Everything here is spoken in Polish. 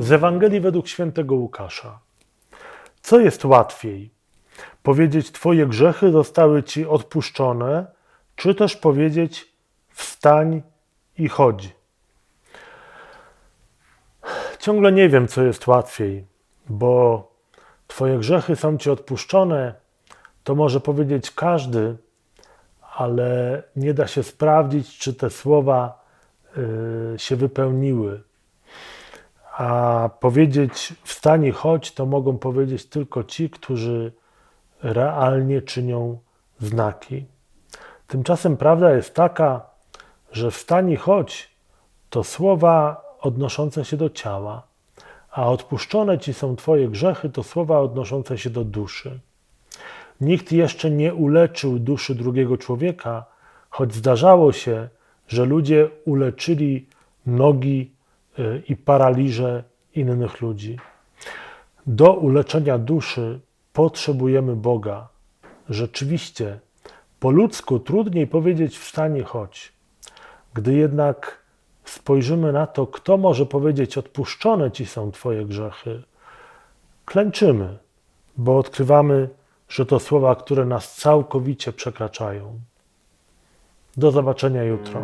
Z Ewangelii według świętego Łukasza. Co jest łatwiej? Powiedzieć: Twoje grzechy zostały ci odpuszczone, czy też powiedzieć: Wstań i chodź? Ciągle nie wiem, co jest łatwiej, bo Twoje grzechy są ci odpuszczone, to może powiedzieć każdy, ale nie da się sprawdzić, czy te słowa y, się wypełniły. A powiedzieć wstań i chodź, to mogą powiedzieć tylko ci, którzy realnie czynią znaki. Tymczasem prawda jest taka, że wstań i chodź to słowa odnoszące się do ciała, a odpuszczone ci są Twoje grzechy to słowa odnoszące się do duszy. Nikt jeszcze nie uleczył duszy drugiego człowieka, choć zdarzało się, że ludzie uleczyli nogi i paraliże innych ludzi. Do uleczenia duszy potrzebujemy Boga. Rzeczywiście, po ludzku trudniej powiedzieć wstań i chodź. Gdy jednak spojrzymy na to, kto może powiedzieć odpuszczone ci są Twoje grzechy, klęczymy, bo odkrywamy, że to słowa, które nas całkowicie przekraczają. Do zobaczenia jutro.